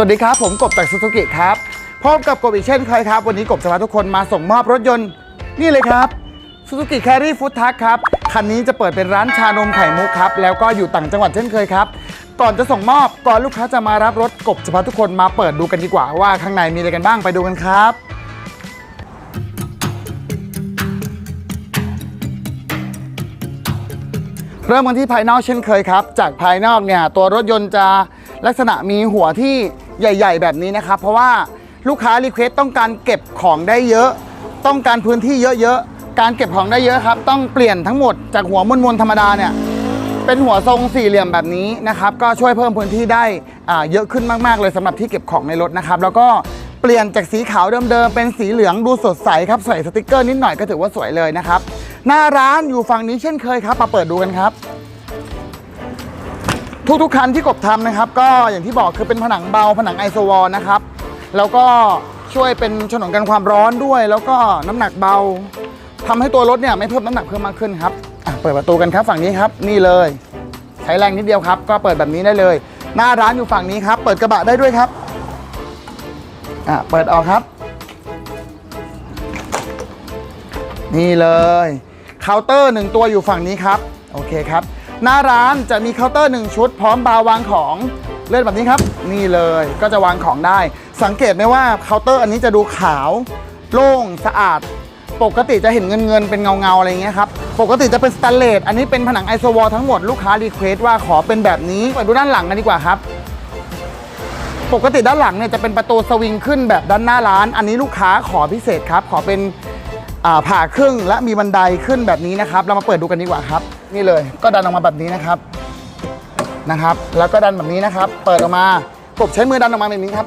สวัสดีครับ ผมกบจากซูซูกิครับพบกับกบอีกเช่นเคยครับ วันนี้กบจะพาทุกคนมาส่งมอบรถยนต์ นี่เลยครับซูซูกิแครี่ฟู้ดทัคครับ คันนี้จะเปิดเป็นร้านชานมไข่มุกครับ แล้วก็อยู่ต่างจังหวัดเช่นเคยครับ ก่อนจะส่งมอบก่อนลูกค้าจะมารับรถกบจะพาทุกคนมาเปิดดูกันดีกว่าว่าข้างในมีอะไรกันบ้างไปดูกันครับเริ่มกันที่ภายนอกเช่นเคยครับ จากภายนอกเนี่ยตัวรถยนต์จะ ลักษณะมีหัวที่ใหญ่ ๆ แบบนี้นะครับ เพราะว่าลูกค้ารีเควสต้องการเก็บของได้เยอะ ต้องการพื้นที่เยอะๆ การเก็บของได้เยอะครับ ต้องเปลี่ยนทั้งหมดจากหัวมนๆธรรมดาเนี่ยเป็นหัวทรงสี่เหลี่ยมแบบนี้นะครับ ก็ช่วยเพิ่มพื้นที่ได้เยอะขึ้นมากๆ เลยสำหรับที่เก็บของในรถนะครับ แล้วก็เปลี่ยนจากสีขาวเดิมๆ เป็นสีเหลืองดูสดใสครับใส่สติกเกอร์นิดหน่อยก็ถือว่าสวยเลยนะครับ หน้าร้านอยู่ฝั่งนี้เช่นเคยครับ มาเปิดดูกันครับ ทุกๆคันที่กบทำนะครับ ก็อย่างที่บอกคือเป็นผนังเบาผนังไอโซวอลนะครับแล้วก็ช่วยเป็นฉนวนกันความร้อนด้วย แล้วก็น้ำหนักเบาทำให้ตัวรถเนี่ยไม่เพิ่มน้ำหนักเพิ่มมากขึ้นครับเปิดประตูกันครับฝั่งนี้ครับนี่เลย ใช้แรงนิดเดียวครับ ก็เปิดแบบนี้ได้เลย หน้าร้านอยู่ฝั่งนี้ครับ เปิดกระบะได้ด้วยครับอะเปิดออกครับ นี่เลยเคาน์เตอร์หนึ่งตัวอยู่ฝั่งนี้ครับโอเคครับ หน้าร้านจะมีเคาน์เตอร์หนึ่งชุด พร้อมบาร์วางของเลื่อนแบบนี้ครับ นี่เลยก็จะวางของได้ สังเกตไหมว่าเคาน์เตอร์อันนี้จะดูขาว โล่งสะอาด ปกติจะเห็นเงินเงินเป็นเงาเงาอะไรอย่างเงี้ยครับปกติจะเป็นสแตนเลสอันนี้เป็นผนังไอโซวอลทั้งหมดลูกค้ารีเควสว่าขอเป็นแบบนี้ไปดูด้านหลังกันดีกว่าครับปกติด้านหลังเนี่ยจะเป็นประตูสวิงขึ้นแบบด้านหน้าร้าน อันนี้ลูกค้าขอพิเศษครับ ขอเป็นผ่าครึ่งและมีบันไดขึ้นแบบนี้นะครับ เรามาเปิดดูกันดีกว่าครับ นี่เลย ก็ดันออกมาแบบนี้นะครับนะครับ แล้วก็ดันแบบนี้นะครับ เปิดออกมากบใช้มือดันออกมาแบบนี้ครับ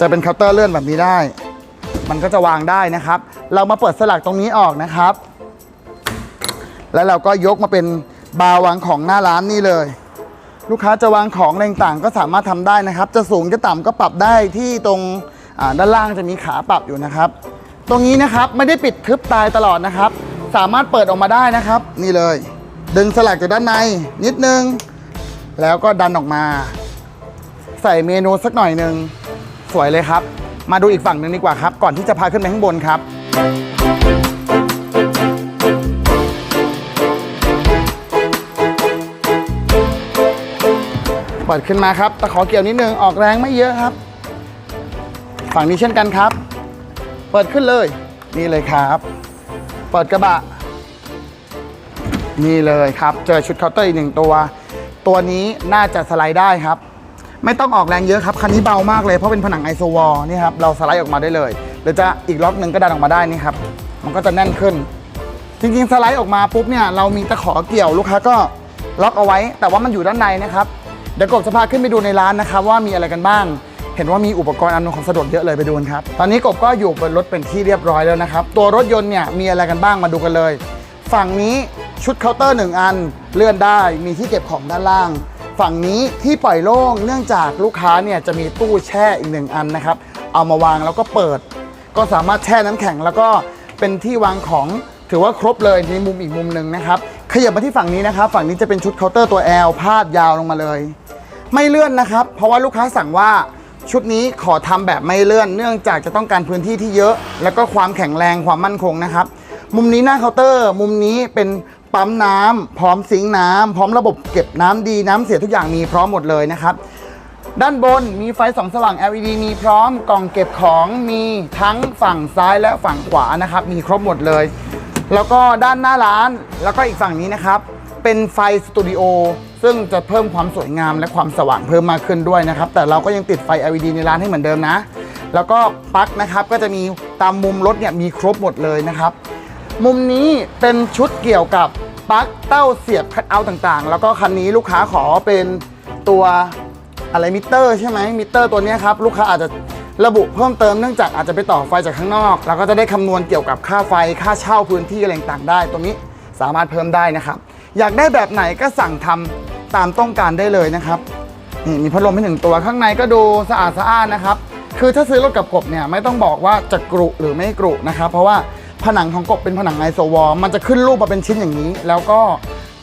จะเป็นเคาน์เตอร์เลื่อนแบบนี้ได้ มันก็จะวางได้นะครับ เรามาเปิดสลักตรงนี้ออกนะครับ แล้วเราก็ยกมาเป็นบาร์วางของหน้าร้านนี่เลย ลูกค้าจะวางของอะไรต่างๆก็สามารถทำได้นะครับ จะสูงจะต่ำก็ปรับได้ที่ตรงด้านล่างจะมีขาปรับอยู่นะครับ ตรงนี้นะครับไม่ได้ปิดทึบตายตลอดนะครับ สามารถเปิดออกมาได้นะครับ นี่เลย ดึงสลักจากด้านในนิดนึง แล้วก็ดันออกมา ใส่เมนูสักหน่อยหนึ่งสวยเลยครับ มาดูอีกฝั่งหนึ่งดีกว่าครับ ก่อนที่จะพาขึ้นไปข้างบนครับเปิดขึ้นมาครับตะขอเกี่ยวนิดนึงออกแรงไม่เยอะครับ ฝั่งนี้เช่นกันครับ เปิดขึ้นเลย นี่เลยครับ เปิดกระบะ นี่เลยครับ เจอชุดเคาน์เตอร์อีกหนึ่งตัว ตัวนี้น่าจะสไลด์ได้ครับ ไม่ต้องออกแรงเยอะครับ คันนี้เบามากเลยเพราะเป็นผนังไอโซวอลนี่ครับ เราสไลด์ออกมาได้เลย หรือจะอีกล็อกหนึ่งก็ดันออกมาได้นี่ครับ มันก็จะแน่นขึ้น จริงๆสไลด์ออกมาปุ๊บเนี่ยเรามีตะขอเกี่ยวลูกค้าก็ล็อกเอาไว้ แต่ว่ามันอยู่ด้านในนะครับ เดี๋ยวกบจะพาขึ้นไปดูในร้านนะครับว่ามีอะไรกันบ้าง เห็นว่ามีอุปกรณ์อำนวยความสะดวกเยอะเลยไปดูกันครับ ตอนนี้กบก็อยู่บนรถเป็นที่เรียบร้อยแล้วนะครับ ตัวรถยนต์เนี่ยมีอะไรกันบ้างมาดูกันเลย ฝั่งนี้ชุดเคาน์เตอร์หนึ่งอันเลื่อนได้มีที่เก็บของด้านล่าง ฝั่งนี้ที่ปล่อยโล่งเนื่องจากลูกค้าเนี่ยจะมีตู้แช่อีกหนึ่งอันนะครับเอามาวางแล้วก็เปิด ก็สามารถแช่น้ำแข็งแล้วก็เป็นที่วางของถือว่าครบเลยในมุมอีกมุมหนึ่งนะครับขยับมาที่ฝั่งนี้นะครับ ฝั่งนี้จะเป็นชุดเคาน์เตอร์ตัว L พาดยาวลงมาเลย ไม่เลื่อนนะครับ เพราะว่าลูกค้าสั่งว่า ชุดนี้ขอทำแบบไม่เลื่อน เนื่องจากจะต้องการพื้นที่ที่เยอะ แล้วก็ความแข็งแรงความมั่นคงนะครับ มุมนี้หน้าเคาน์เตอร์ มุมนี้เป็นปั๊มน้ำพร้อมซิงค์น้ำพร้อมระบบเก็บน้ำดีน้ำเสียทุกอย่างมีพร้อมหมดเลยนะครับด้านบนมีไฟสองสว่าง LED มีพร้อมกล่องเก็บของมีทั้งฝั่งซ้ายและฝั่งขวานะครับ มีครบหมดเลย แล้วก็ด้านหน้าร้านแล้วก็อีกฝั่งนี้นะครับ เป็นไฟสตูดิโอซึ่งจะเพิ่มความสวยงามและความสว่างเพิ่มมากขึ้นด้วยนะครับ แต่เราก็ยังติดไฟ LED ในร้านให้เหมือนเดิมนะ แล้วก็ปลั๊กนะครับก็จะมีตามมุมรถเนี่ยมีครบหมดเลยนะครับ มุมนี้เป็นชุดเกี่ยวกับปลั๊กเต้าเสียบคัทเอาต่างๆ แล้วก็คันนี้ลูกค้าขอเป็นตัวอะไรมิเตอร์ใช่ไหมมิเตอร์ตัวนี้ครับลูกค้าอาจจะระบุเพิ่มเติมเนื่องจากอาจจะไปต่อไฟจากข้างนอก แล้วก็จะได้คำนวณเกี่ยวกับค่าไฟค่าเช่าพื้นที่อะไรต่างได้ ตรงนี้สามารถเพิ่มได้นะครับ อยากได้แบบไหนก็สั่งทำตามต้องการได้เลยนะครับนี่มีพัดลมให้หนึ่งตัวข้างในก็ดูสะอาดสะอ้านนะครับ คือถ้าซื้อรถกับกบเนี่ยไม่ต้องบอกว่าจะกรุหรือไม่กรุนะครับ เพราะว่าผนังของกบเป็นผนังไอโซวอลมันจะขึ้นรูปมาเป็นชิ้นอย่างนี้ แล้วก็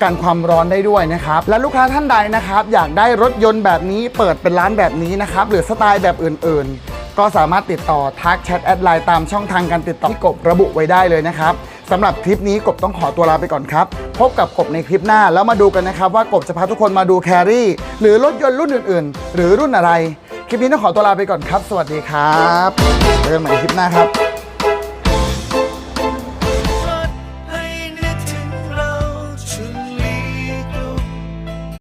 กันความร้อนได้ด้วยนะครับ และลูกค้าท่านใดนะครับ อยากได้รถยนต์แบบนี้เปิดเป็นร้านแบบนี้นะครับ หรือสไตล์แบบอื่น ๆ ก็สามารถติดต่อทักแชทแอดไลน์ตามช่องทางการติดต่อที่กบระบุไว้ได้เลยนะครับ สำหรับคลิปนี้กบต้องขอตัวลาไปก่อนครับ พบกับกบในคลิปหน้าแล้วมาดูกันนะครับ ว่ากบจะพาทุกคนมาดูแครี่ หรือรถยนต์รุ่นอื่น ๆ หรือรุ่นอะไร คลิปนี้ต้องขอตัวลาไปก่อนครับ สวัสดีครับเจอกันใหม่คลิปหน้าครับ